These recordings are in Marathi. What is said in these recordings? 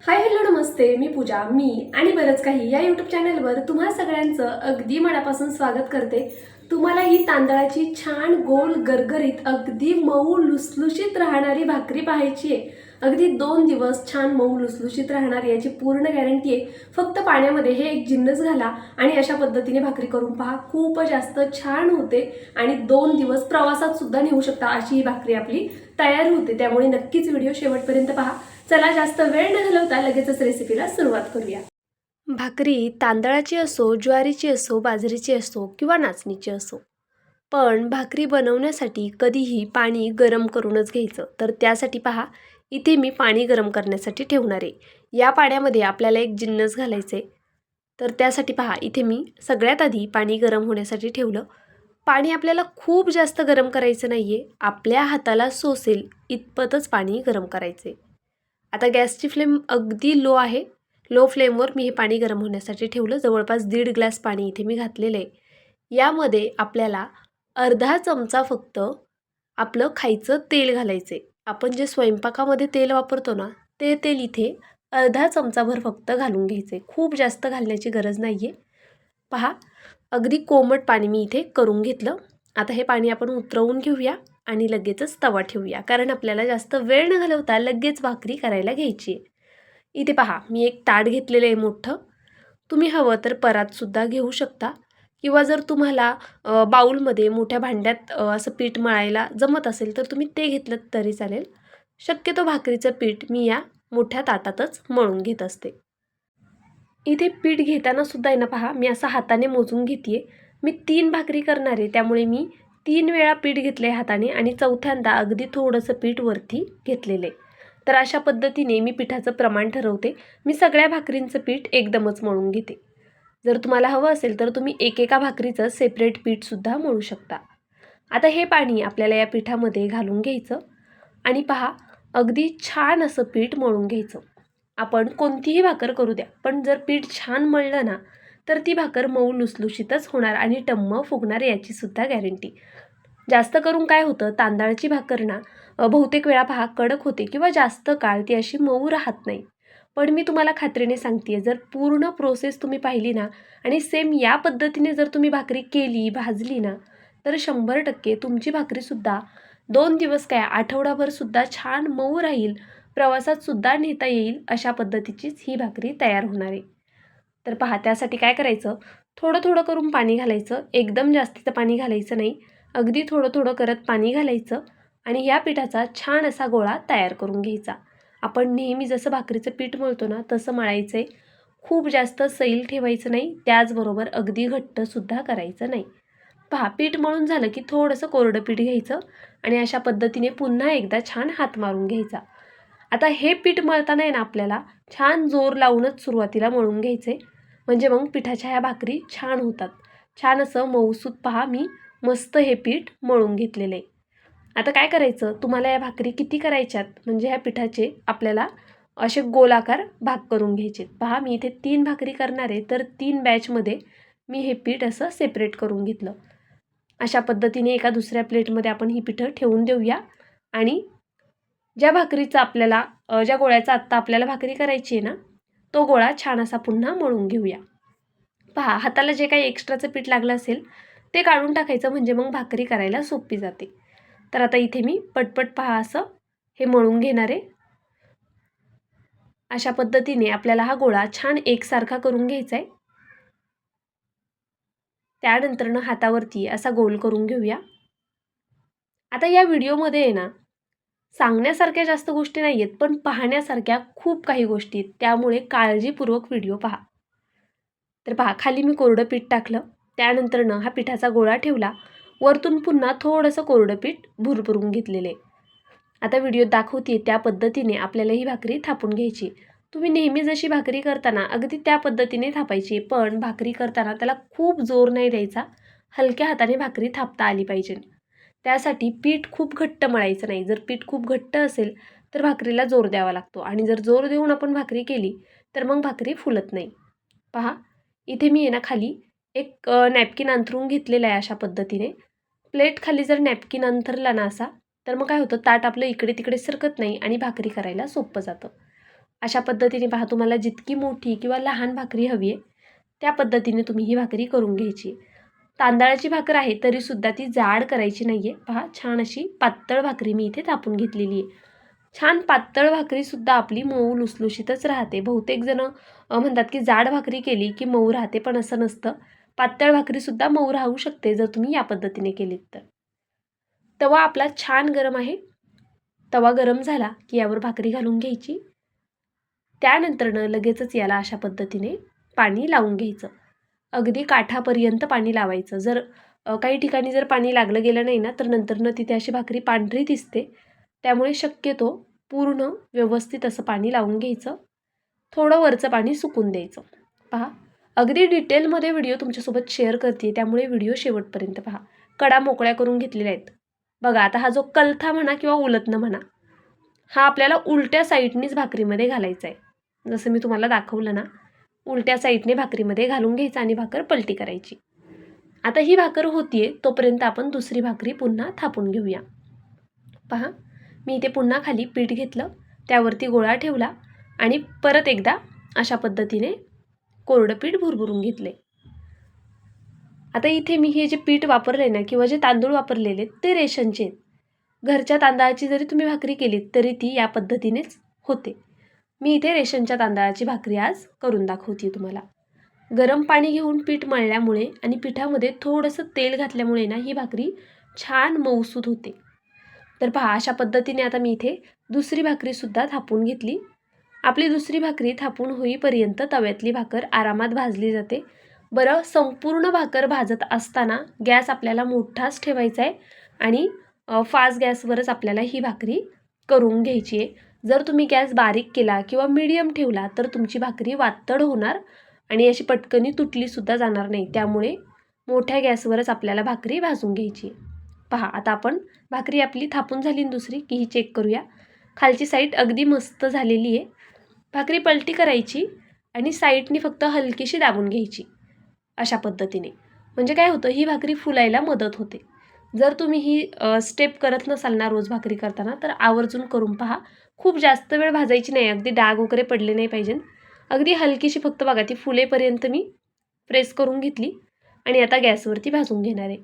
हाय हॅलो नमस्ते. मी पूजा मी आणि बरंच काही या यूट्यूब चॅनलवर तुम्हा सगळ्यांचं अगदी मनापासून स्वागत करते. तुम्हाला ही तांदळाची छान गोल गरगरीत अगदी मऊ लुसलुशीत राहणारी भाकरी पाहायची आहे. अगदी दोन दिवस छान मऊ लुसलुशीत राहणार याची पूर्ण गॅरंटी आहे. फक्त पाण्यामध्ये हे एक जिन्नस घाला आणि अशा पद्धतीने भाकरी करून पहा. खूप जास्त छान होते आणि दोन दिवस प्रवासात सुद्धा नेऊ शकता अशी ही भाकरी आपली तयार होते. त्यामुळे नक्कीच व्हिडिओ शेवटपर्यंत पहा. चला जास्त वेळ न घालवता लगेचच रेसिपीला सुरुवात करूया. भाकरी तांदळाची असो ज्वारीची असो बाजरीची असो किंवा नाचणीची असो. पण भाकरी बनवण्यासाठी कधीही पाणी गरम करूनच घ्यायचं. तर त्यासाठी पहा इथे मी पाणी गरम करण्यासाठी ठेवणार आहे. या पाण्यामध्ये आपल्याला एक जिन्नस घालायचे तर त्यासाठी पहा इथे मी सगळ्यात आधी पाणी गरम होण्यासाठी ठेवलं. पाणी आपल्याला खूप जास्त गरम करायचं नाही आहे आपल्या हाताला सोसेल इतपतच पाणी गरम करायचे आता गॅसची फ्लेम अगदी लो आहे. लो फ्लेमवर मी हे पाणी गरम होण्यासाठी ठेवलं. जवळपास दीड ग्लास पाणी इथे मी घातलेलं आहे. यामध्ये आपल्याला अर्धा चमचा फक्त आपलं खायचं तेल घालायचं आहे. आपण जे स्वयंपाकामध्ये तेल वापरतो ना ते तेल इथे अर्धा चमचाभर फक्त घालून घ्यायचं. आहे खूप जास्त घालण्याची गरज नाही आहे पहा अगदी कोमट पाणी मी इथे करून घेतलं. आता हे पाणी आपण उतरवून घेऊया आणि लगेचच तवा ठेवूया. कारण आपल्याला जास्त वेळ न घालवता लगेच भाकरी करायला घ्यायची आहे. इथे पहा मी एक ताट घेतलेलं आहे मोठं. तुम्ही हवं तर परातसुद्धा घेऊ शकता. किंवा जर तुम्हाला बाऊलमध्ये मोठ्या भांड्यात असं पीठ मळायला जमत असेल तर तुम्ही ते घेतलं तरी चालेल. शक्यतो भाकरीचं पीठ मी या मोठ्या ताटातच मळून घेत असते. इथे पीठ घेताना सुद्धा आहे ना पहा मी असं हाताने मोजून घेते मी तीन भाकरी करणार आहे त्यामुळे मी तीन वेळा पीठ घेतले हाताने आणि चौथ्यांदा अगदी थोडंसं पीठ वरती घेतलेलं आहे. तर अशा पद्धतीने मी पिठाचं प्रमाण ठरवते. मी सगळ्या भाकरींचं पीठ एकदमच मळून घेते. जर तुम्हाला हवं असेल तर तुम्ही एकेका भाकरीचं सेपरेट पीठसुद्धा मळू शकता. आता हे पाणी आपल्याला या पिठामध्ये घालून घ्यायचं आणि पहा अगदी छान असं पीठ मळून घ्यायचं. आपण कोणतीही भाकर करू द्या पण जर पीठ छान मळलं ना तर ती भाकर मऊ लुसलुशीतच होणार आणि टम्म फुगणार याचीसुद्धा गॅरंटी जास्त करून काय होतं तांदळाची भाकर ना बहुतेक वेळा पहा कडक होते किंवा जास्त काळ ती अशी मऊ राहत नाही. पण मी तुम्हाला खात्रीने सांगते जर पूर्ण प्रोसेस तुम्ही पाहिली ना आणि सेम या पद्धतीने जर तुम्ही भाकरी केली भाजली ना तर शंभर टक्के तुमची भाकरीसुद्धा दोन दिवस काय आठवडाभरसुद्धा छान मऊ राहील प्रवासातसुद्धा नेता येईल अशा पद्धतीचीच ही भाकरी तयार होणार आहे. तर पहा त्यासाठी काय करायचं? थोडं थोडं करून पाणी घालायचं एकदम जास्तीचं पाणी घालायचं नाही अगदी थोडं थोडं करत पाणी घालायचं आणि या पिठाचा छान असा गोळा तयार करून घ्यायचा. आपण नेहमी जसं भाकरीचं पीठ मळतो ना तसं मळायचं आहे खूप जास्त सैल ठेवायचं नाही त्याचबरोबर अगदी घट्टसुद्धा करायचं नाही. पहा पीठ मळून झालं की थोडंसं कोरडं पीठ घ्यायचं आणि अशा पद्धतीने पुन्हा एकदा छान हात मारून घ्यायचा. आता हे पीठ मळताना आहे ना आपल्याला छान जोर लावूनच सुरुवातीला मळून घ्यायचे म्हणजे मग पिठाच्या ह्या भाकरी छान होतात. छान असं मऊसूत पहा मी मस्त हे पीठ मळून घेतलेलं आहे. आता काय करायचं? तुम्हाला या भाकरी किती करायच्यात? म्हणजे ह्या पिठाचे आपल्याला असे गोलाकार भाग करून घ्यायचे पहा मी इथे तीन भाकरी करणार आहे तर तीन बॅचमध्ये मी हे पीठ असं सेपरेट करून घेतलं. अशा पद्धतीने एका दुसऱ्या प्लेटमध्ये आपण ही पिठं ठेवून देऊया. आणि ज्या भाकरीचा आपल्याला ज्या गोळ्याचा आत्ता आपल्याला भाकरी करायची आहे ना तो गोळा छान असा पुन्हा मळून घेऊया. पहा हाताला जे काही एक्स्ट्राचं पीठ लागलं असेल ते काढून टाकायचं म्हणजे मग भाकरी करायला सोपी जाते. तर आता इथे मी पटपट पहा असं हे मळून घेणार. आहे अशा पद्धतीने आपल्याला हा गोळा छान एकसारखा करून घ्यायचा आहे त्यानंतरनं हातावरती असा गोल करून घेऊया. आता या व्हिडिओमध्ये आहे ना सांगण्यासारख्या जास्त गोष्टी नाही आहेत पण पाहण्यासारख्या खूप काही गोष्टी आहेत. त्यामुळे काळजीपूर्वक व्हिडिओ पहा. तर पहा खाली मी कोरडं पीठ टाकलं. त्यानंतरनं हा पिठाचा गोळा ठेवला. वरतून पुन्हा थोडंसं कोरडं पीठ भुरभुरून घेतलेलं. आहे आता व्हिडिओ दाखवते त्या पद्धतीने आपल्याला ही भाकरी थापून घ्यायची. तुम्ही नेहमी जशी भाकरी करताना अगदी त्या पद्धतीने थापायची पण भाकरी करताना त्याला खूप जोर नाही द्यायचा. हलक्या हाताने भाकरी थापता आली पाहिजे. त्यासाठी पीठ खूप घट्ट मळायचं नाही. जर पीठ खूप घट्ट असेल तर भाकरीला जोर द्यावा लागतो. आणि जर जोर देऊन आपण भाकरी केली तर मग भाकरी फुलत नाही. पहा इथे मी आहे ना खाली एक नॅपकिन अंथरून घेतलेलं आहे अशा पद्धतीने. प्लेट खाली जर नॅपकिन अंथरला ना असा तर मग काय होतं? ताट आपलं इकडे तिकडे सरकत नाही आणि भाकरी करायला सोपं जातं. अशा पद्धतीने पहा तुम्हाला जितकी मोठी किंवा लहान भाकरी हवी आहे त्या पद्धतीने तुम्ही ही भाकरी करून घ्यायची. तांदळाची भाकर आहे तरीसुद्धा ती जाड करायची नाही आहे पहा छान अशी पातळ भाकरी मी इथे थापून घेतलेली आहे. छान पातळ भाकरीसुद्धा आपली मऊ लुसलुशीतच राहते. बहुतेक जणं म्हणतात की जाड भाकरी केली की मऊ राहते पण असं नसतं. पातळ भाकरीसुद्धा मऊ राहू शकते जर तुम्ही या पद्धतीने केलीत तर. तवा आपला छान गरम आहे. तवा गरम झाला की यावर भाकरी घालून घ्यायची. त्यानंतरनं लगेचच याला अशा पद्धतीने पाणी लावून घ्यायचं. अगदी काठापर्यंत पाणी लावायचं. जर काही ठिकाणी जर पाणी लागलं गेलं नाही ना तर नंतरनं तिथे अशी भाकरी पांढरी दिसते. त्यामुळे शक्यतो पूर्ण व्यवस्थित असं पाणी लावून घ्यायचं. थोडं वरचं पाणी सुकून द्यायचं. पहा. अगदी डिटेलमध्ये व्हिडिओ तुमच्यासोबत शेअर करते त्यामुळे व्हिडिओ शेवटपर्यंत पहा. कडा मोकळ्या करून घेतलेल्या आहेत. बघा आता हा जो कलथा म्हणा किंवा उलतनं म्हणा हा आपल्याला उलट्या साईडनीच भाकरीमध्ये घालायचा आहे. जसं मी तुम्हाला दाखवलं ना उलट्या साईडने भाकरीमध्ये घालून घ्यायचं आणि भाकर पलटी करायची. आता ही भाकर होतीये तोपर्यंत आपण दुसरी भाकरी पुन्हा थापून घेऊया. पहा मी इथे पुन्हा खाली पीठ घेतलं त्यावरती गोळा ठेवला आणि परत एकदा अशा पद्धतीने कोरडं पीठ भुरभुरून घेतले. आता इथे मी हे जे पीठ वापरले ना किंवा जे तांदूळ वापरलेले ते रेशनचे आहेत. घरच्या तांदळाची जरी तुम्ही भाकरी केलीत तरी ती या पद्धतीनेच होते. मी इथे रेशनच्या तांदळाची भाकरी आज करून दाखवते तुम्हाला. गरम पाणी घेऊन पीठ मळल्यामुळे आणि पिठामध्ये थोडंसं तेल घातल्यामुळे ना ही भाकरी छान मऊसूद होते. तर पहा अशा पद्धतीने आता मी इथे दुसरी भाकरीसुद्धा थापून घेतली. आपली दुसरी भाकरी थापून होईपर्यंत तव्यातली भाकर आरामात भाजली जाते. बरं संपूर्ण भाकर भाजत असताना गॅस आपल्याला मोठाच ठेवायचा आहे आणि फास्ट गॅसवरच आपल्याला ही भाकरी करून घ्यायची आहे. जर तुम्ही गॅस बारीक केला किंवा मीडियम ठेवला तर तुमची भाकरी वातड होणार आणि अशी पटकनी तुटलीसुद्धा जाणार नाही. त्यामुळे मोठ्या गॅसवरच आपल्याला भाकरी भाजून घ्यायची पहा आता आपण भाकरी आपली थापून झाली दुसरी की ही चेक करूया. खालची साईड अगदी मस्त झालेली आहे. भाकरी पलटी करायची आणि साईडनी फक्त हलकीशी दाबून घ्यायची अशा पद्धतीने. म्हणजे काय होतं ही भाकरी फुलायला मदत होते. जर तुम्ही ही स्टेप करत नसाल ना रोज भाकरी करताना तर आवर्जून करून पहा. खूप जास्त वेळ भाजायची नाही अगदी डाग वगैरे पडले नाही पाहिजे. अगदी हलकीशी फक्त बघा ती फुलेपर्यंत मी प्रेस करून घेतली आणि आता गॅसवरती भाजून घेणार आहे.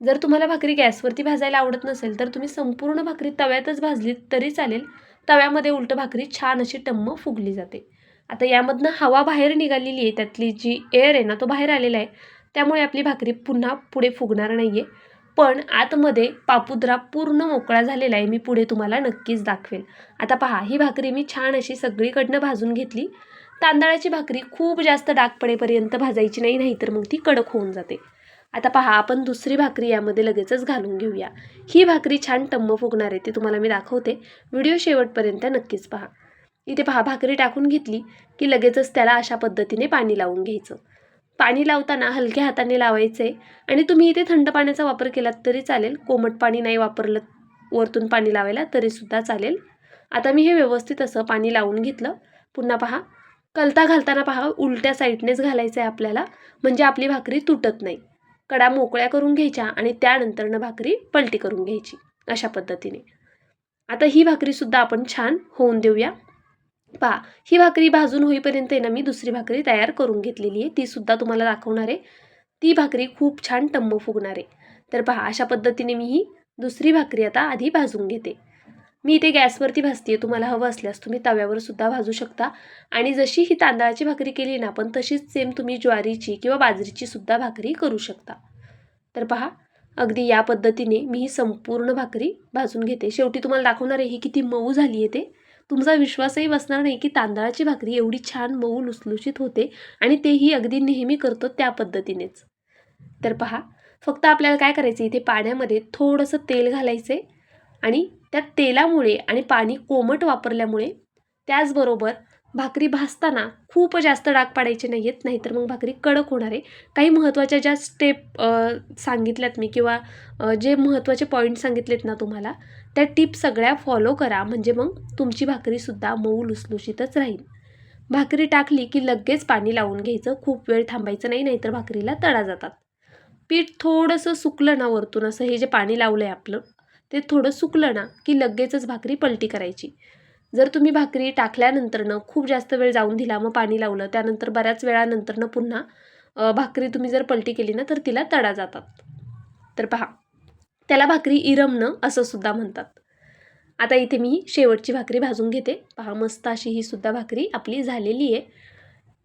जर तुम्हाला भाकरी गॅसवरती भाजायला आवडत नसेल तर तुम्ही संपूर्ण भाकरी तव्यातच भाजलीत तरी चालेल. तव्यामध्ये उलट भाकरी छान अशी टम्म फुगली जाते. आता यामधनं हवा बाहेर निघालेली आहे त्यातली जी एअर आहे ना तो बाहेर आलेला आहे. त्यामुळे आपली भाकरी पुन्हा पुढे फुगणार नाही आहे पण आतमध्ये पापुद्रा पूर्ण मोकळा झालेला आहे मी पुढे तुम्हाला नक्कीच दाखवेल आता पहा ही भाकरी मी छान अशी सगळीकडनं भाजून घेतली. तांदळाची भाकरी खूप जास्त डाग पडेपर्यंत भाजायची नाही नाहीतर मग ती कडक होऊन जाते. आता पहा आपण दुसरी भाकरी यामध्ये लगेचच घालून घेऊया. ही भाकरी छान टम्म फुगणार आहे ती तुम्हाला मी दाखवते. व्हिडिओ शेवटपर्यंत नक्कीच पहा. इथे पहा भाकरी टाकून घेतली की लगेचच त्याला अशा पद्धतीने पाणी लावून घ्यायचं. पाणी लावताना हलक्या हाताने लावायचं आहे आणि तुम्ही इथे थंड पाण्याचा वापर केलात तरी चालेल. कोमट पाणी नाही वापरलं वरतून पाणी लावायला तरीसुद्धा चालेल. आता मी हे व्यवस्थित असं पाणी लावून घेतलं. पुन्हा पहा कलता घालताना पहा उलट्या साईडनेच घालायचं आहे आपल्याला. म्हणजे आपली भाकरी तुटत नाही. कडा मोकळ्या करून घ्यायच्या आणि त्यानंतरनं भाकरी पलटी करून घ्यायची अशा पद्धतीने. आता ही भाकरीसुद्धा आपण छान होऊन देऊया. पहा ही भाकरी भाजून होईपर्यंत आहे ना मी दुसरी भाकरी तयार करून घेतलेली आहे. तीसुद्धा तुम्हाला दाखवणार आहे. ती भाकरी खूप छान टम्म फुगणार आहे. तर पहा अशा पद्धतीने मी ही दुसरी भाकरी आता आधी भाजून घेते. मी इथे गॅसवरती भाजते तुम्हाला हवं असल्यास तुम्ही तव्यावर सुद्धा भाजू शकता. आणि जशी ही तांदळाची भाकरी केली ना पण तशीच सेम तुम्ही ज्वारीची किंवा बाजरीची सुद्धा भाकरी करू शकता. तर पहा अगदी या पद्धतीने मी ही संपूर्ण भाकरी भाजून घेते. शेवटी तुम्हाला दाखवणार आहे ही किती मऊ झाली आहे ते. तुमचा विश्वासही बसणार नाही की तांदळाची भाकरी एवढी छान मऊ लुसलुशीत होते आणि तेही अगदी नेहमी करतो त्या पद्धतीनेच. तर पहा फक्त आपल्याला काय करायचं इथे पाण्यामध्ये थोडंसं तेल घालायचं आहे आणि त्या तेलामुळे आणि पाणी कोमट वापरल्यामुळे त्याचबरोबर भाकरी भाजताना खूप जास्त डाग पाडायचे नाही आहेत नाहीतर मग भाकरी कडक होणार आहे. काही महत्त्वाच्या ज्या स्टेप सांगितल्यात मी किंवा जे महत्त्वाचे पॉईंट सांगितलेत ना तुम्हाला त्या टिप सगळ्या फॉलो करा म्हणजे मग तुमची भाकरीसुद्धा मऊ लुसलुशीतच राहील. भाकरी टाकली की लगेच पाणी लावून घ्यायचं खूप वेळ थांबायचं नाही नाहीतर भाकरीला तडा जातात. पीठ थोडंसं सुकलं ना वरतून असं हे जे पाणी लावलं आहे आपलं ते थोडं सुकलं ना की लगेचच भाकरी पलटी करायची. जर तुम्ही भाकरी टाकल्यानंतरनं खूप जास्त वेळ जाऊन दिला मग पाणी लावलं त्यानंतर बऱ्याच वेळानंतरनं पुन्हा भाकरी तुम्ही जर पलटी केली ना तर तिला तडा जातात. तर पहा त्याला भाकरी इरमणं असं सुद्धा म्हणतात. आता इथे मी शेवटची भाकरी भाजून घेते. पहा मस्त अशी ही सुद्धा भाकरी आपली झालेली आहे.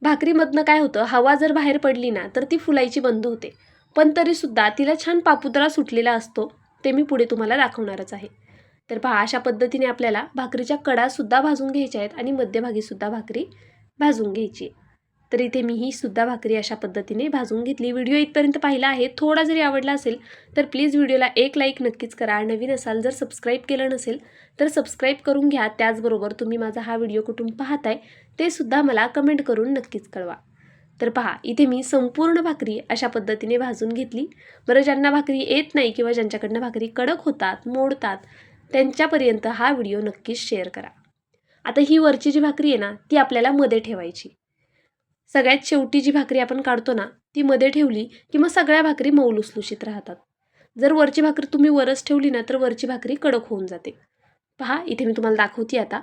भाकरीमधनं काय होतं हवा जर बाहेर पडली ना तर ती फुलायची बंद होते. पण तरीसुद्धा तिला छान पापुद्रा सुटलेला असतो. ते मी पुढे तुम्हाला दाखवणारच आहे. तर पहा अशा पद्धतीने आपल्याला भाकरीच्या कडासुद्धा भाजून घ्यायच्या आहेत आणि मध्यभागीसुद्धा भाकरी भाजून घ्यायची आहे. तर इथे मी ही सुद्धा भाकरी अशा पद्धतीने भाजून घेतली. व्हिडिओ इथपर्यंत पाहिला आहे. थोडा जरी आवडला असेल तर प्लीज व्हिडिओला एक लाईक नक्कीच करा. नवीन असाल जर सबस्क्राईब केलं नसेल तर सबस्क्राईब करून घ्या. त्याचबरोबर तुम्ही माझा हा व्हिडिओ कुठून पाहताय ते सुद्धा मला कमेंट करून नक्कीच कळवा. तर पहा इथे मी संपूर्ण भाकरी अशा पद्धतीने भाजून घेतली. बरं ज्यांना भाकरी येत नाही किंवा ज्यांच्याकडनं भाकरी कडक होतात मोडतात त्यांच्यापर्यंत हा व्हिडिओ नक्कीच शेअर करा. आता ही वरची जी भाकरी आहे ना ती आपल्याला मध्ये ठेवायची. सगळ्यात शेवटी जी भाकरी आपण काढतो ना ती मध्ये ठेवली की मग सगळ्या भाकरी मौलुसलुशीत राहतात. जर वरची भाकरी तुम्ही वरच ठेवली ना तर वरची भाकरी कडक होऊन जाते. पहा इथे मी तुम्हाला दाखवते आता.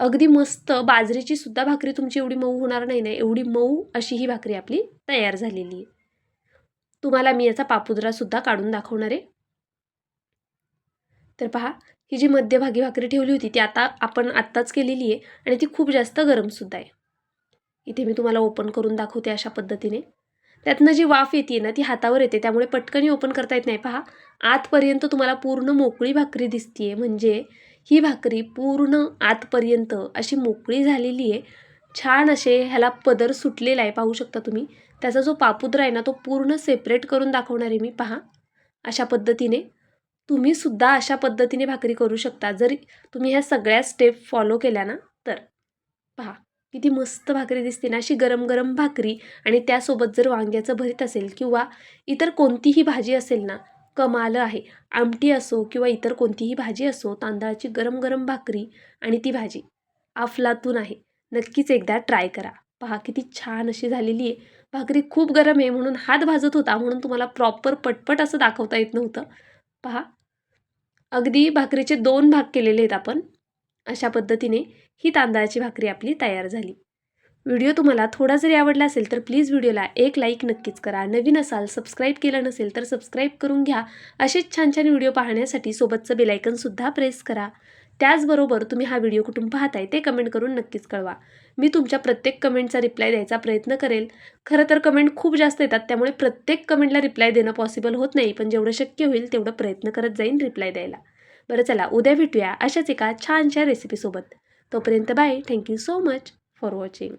अगदी मस्त बाजरीची सुद्धा भाकरी तुमची एवढी मऊ होणार नाही ना एवढी मऊ अशी ही भाकरी आपली तयार झालेली आहे. तुम्हाला मी याचा पापुद्रासुद्धा काढून दाखवणार आहे. तर पहा ही जी मध्यभागी भाकरी ठेवली होती ती आता आपण आत्ताच केलेली आहे आणि ती खूप जास्त गरमसुद्धा आहे. इथे मी तुम्हाला ओपन करून दाखवते अशा पद्धतीने. त्यातनं जी वाफ येते ना ती हातावर येते त्यामुळे पटकनही ओपन करता येत नाही. पहा आतपर्यंत तुम्हाला पूर्ण मोकळी भाकरी दिसतीये. म्हणजे ही भाकरी पूर्ण आतपर्यंत अशी मोकळी झालेली आहे. छान असे ह्याला पदर सुटलेला आहे पाहू शकता तुम्ही. त्याचा जो पापुद्रा आहे ना तो पूर्ण सेपरेट करून दाखवणार आहे मी पहा. अशा पद्धतीने. तुम्ही सुद्धा अशा पद्धतीने भाकरी करू शकता. जरी तुम्ही ह्या सगळ्या स्टेप फॉलो केल्या ना तर. पहा किती मस्त भाकरी दिसते ना अशी गरम गरम भाकरी. आणि त्यासोबत जर वांग्याचं भरीत असेल किंवा इतर कोणतीही भाजी असेल ना कमाल आहे. आमटी असो किंवा इतर कोणतीही भाजी असो तांदळाची गरम गरम भाकरी आणि ती भाजी अफलातून आहे. नक्कीच एकदा ट्राय करा. पहा किती छान अशी झालेली आहे. भाकरी खूप गरम आहे म्हणून हात भाजत होता म्हणून तुम्हाला प्रॉपर पटपट असं दाखवता येत नव्हतं. पहा. अगदी भाकरीचे दोन भाग केलेले आहेत आपण. अशा पद्धतीने ही तांदळाची भाकरी आपली तयार झाली. व्हिडिओ तुम्हाला थोडा जरी आवडला असेल तर प्लीज व्हिडिओला एक लाईक नक्कीच करा. नवीन असाल सबस्क्राईब केलं नसेल तर सबस्क्राईब करून घ्या. असेच छान छान व्हिडिओ पाहण्यासाठी सोबतचं बेलायकनसुद्धा प्रेस करा. त्याचबरोबर तुम्ही हा व्हिडिओ कुठून पाहताय ते कमेंट करून नक्कीच कळवा. मी तुमच्या प्रत्येक कमेंटचा रिप्लाय द्यायचा प्रयत्न करेल. खरं तर कमेंट खूप जास्त येतात त्यामुळे प्रत्येक कमेंटला रिप्लाय देणं पॉसिबल होत नाही पण जेवढं शक्य होईल तेवढं प्रयत्न करत जाईन रिप्लाय द्यायला. बरं चला उद्या भेटूया अशाच एका छानशा रेसिपीसोबत तोपर्यंत bye thank you so much for watching